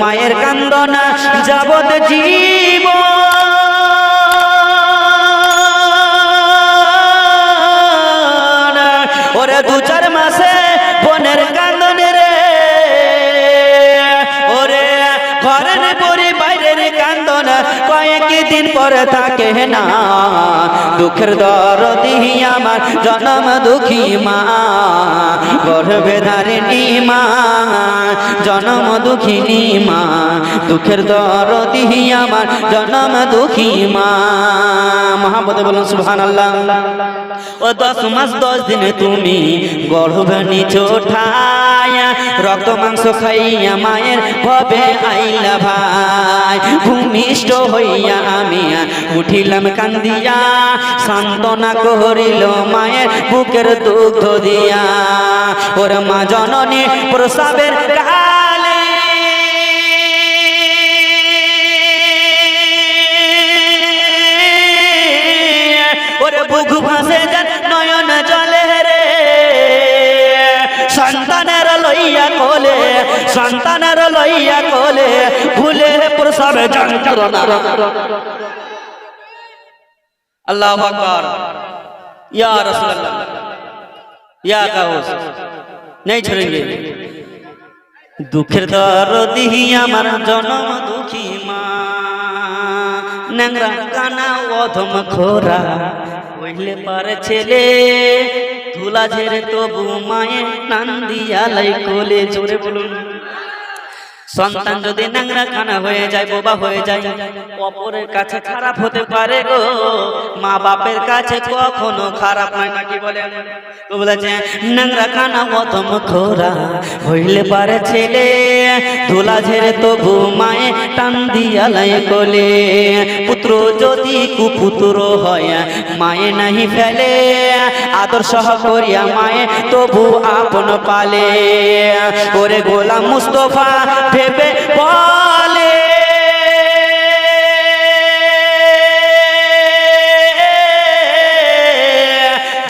মায়ের কান্দনা যাবত জীব। ওরে দু চার মাসে বোনের কান্দনে রে। ওরে ঘরের পরি বাইরের কান্দনা কয়েক দিন পরে থাকে না। দুঃখের দরদি আমার, জনম দুঃখী মা। গর্ভে ধারিণী মা। জনম দুঃখিনী মা, দুঃখের দরদি আমার জনম দুঃখী মা। মহাপদে বলুন সুহান আল্লাহ ও দশ মাস, দশ দিনে তুমি গর্ভে ছোঠায় ঠায়া রক্ত মাংস খাইয়া মায়ের ভবে আইলা ভাই? ভূমিষ্ঠ হইয়া আমি উঠিলাম কান্দিয়া, সান্ত্বনা করিল মায়ের বুকের দুগ্ধ দিয়া। ওর মা জননী প্রসাবের রে। সন্তানের লইয়া কোলে, সন্তানের লইয়া কোলে সংসার আল্লাহ নেই দুঃখের দরদি আমার জনম দুঃখী মা। কানা অধম খোরা। হইলে পারে ছেলে। ধুলা ঝেড়ে তবু মায়ের নান দিয়ালাই কোলে। জোরে বলুন। সন্তান যদি ন্যাংরা খানা হয়ে যায়, বোবা হয়ে যায়, অপরের কাছে খারাপ হতে পারে গো। মা বাপের কাছে কখনো খারাপ নয় নাকি কোলে। পুত্র যদি কুপুত্র হয়, মায়ে নাহি ফেলে। আদর সহ করিয়া মায়ে তবু আপন পালে। ওরে গোলাম মুস্তফা ভেবে বলে।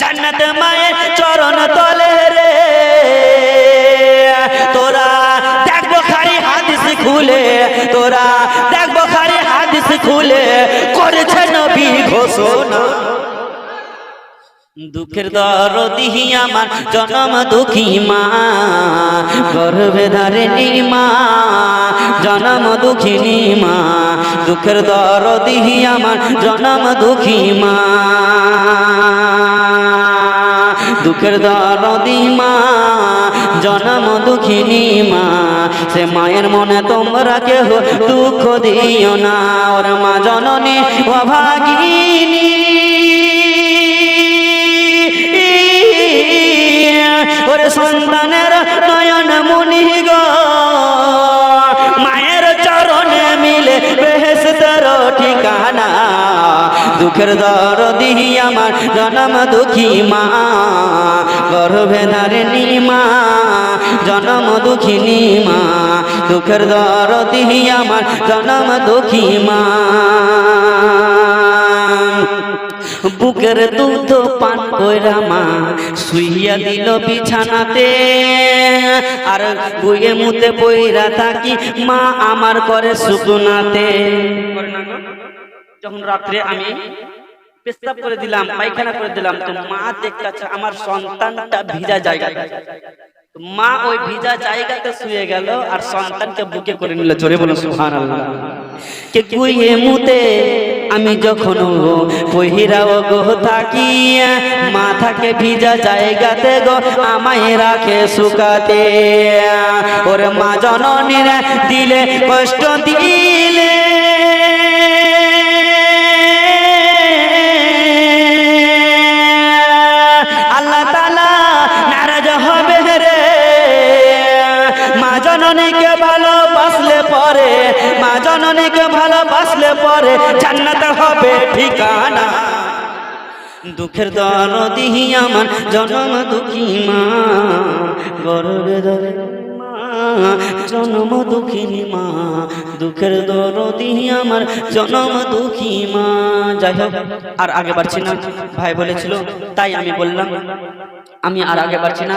জান্নাত মায়ের চরণ তলে রে। তোরা দেখব খারি হাদিস খুলে, তোরা দেখব খারি হাদিস খুলে, করেছে নবী ঘোষণা। দুঃখের দরদি আমার, জনম দুঃখী মা। গর্ভে ধারিণী মা জনম দুঃখিনী মা দুঃখের দরদি আমার, জনম দুঃখী মা। দুঃখের দরদি মা, জনম দুঃখিনী মা সে মায়ের মনে তোমরা কেহ দুঃখ দিও না। ওর মা জননী অভাগিনী। দুঃখের দরদি আমার, জনম দুঃখী মা, গর্ভে ধারিণী মা জনম দুঃখিনী মা দুঃখের দরদি আমার, জনম দুঃখী মা। বুকের দুধ পান কইরা মা, শুইয়া দিল বিছানাতে, আর বুয়ে মুতে বইরা থাকি মা, আমার করে শুকুনাতে। যখন রাত্রে আমি পেশাব করে দিলাম, পায়খানা করে দিলাম, তো মা দেখতেছে আমার সন্তানটা ভিজা জায়গা মা ওই ভিজা জায়গাতে শুয়ে গেল আর সন্তানকে বুকে করে নিল, জোরে বলো সুবহানাল্লাহ। কে কুইয়ে মুতে আমি যখন পহিরাও গো থাকি মাথাকে ভিজা জায়গাতে গো আমায় রাখে শুকাতে। ওরে মা জননীর দিলে কষ্ট দিলে। জননীকে ভালোবাসলে পরে, মা জননীকে ভালোবাসলে পরে জান্নাত হবে ঠিকানা। দুঃখের দরদি আমার, জনম দুঃখী মা গর্বে মা, জনম দুঃখিনী মা। দুঃখের দরদি আমার, জনম দুঃখী মা। যাই হোক, আর আগে বাড়ছি না, ভাই বলেছিল, তাই আমি বললাম, আমি আর আগে বাড়ছি না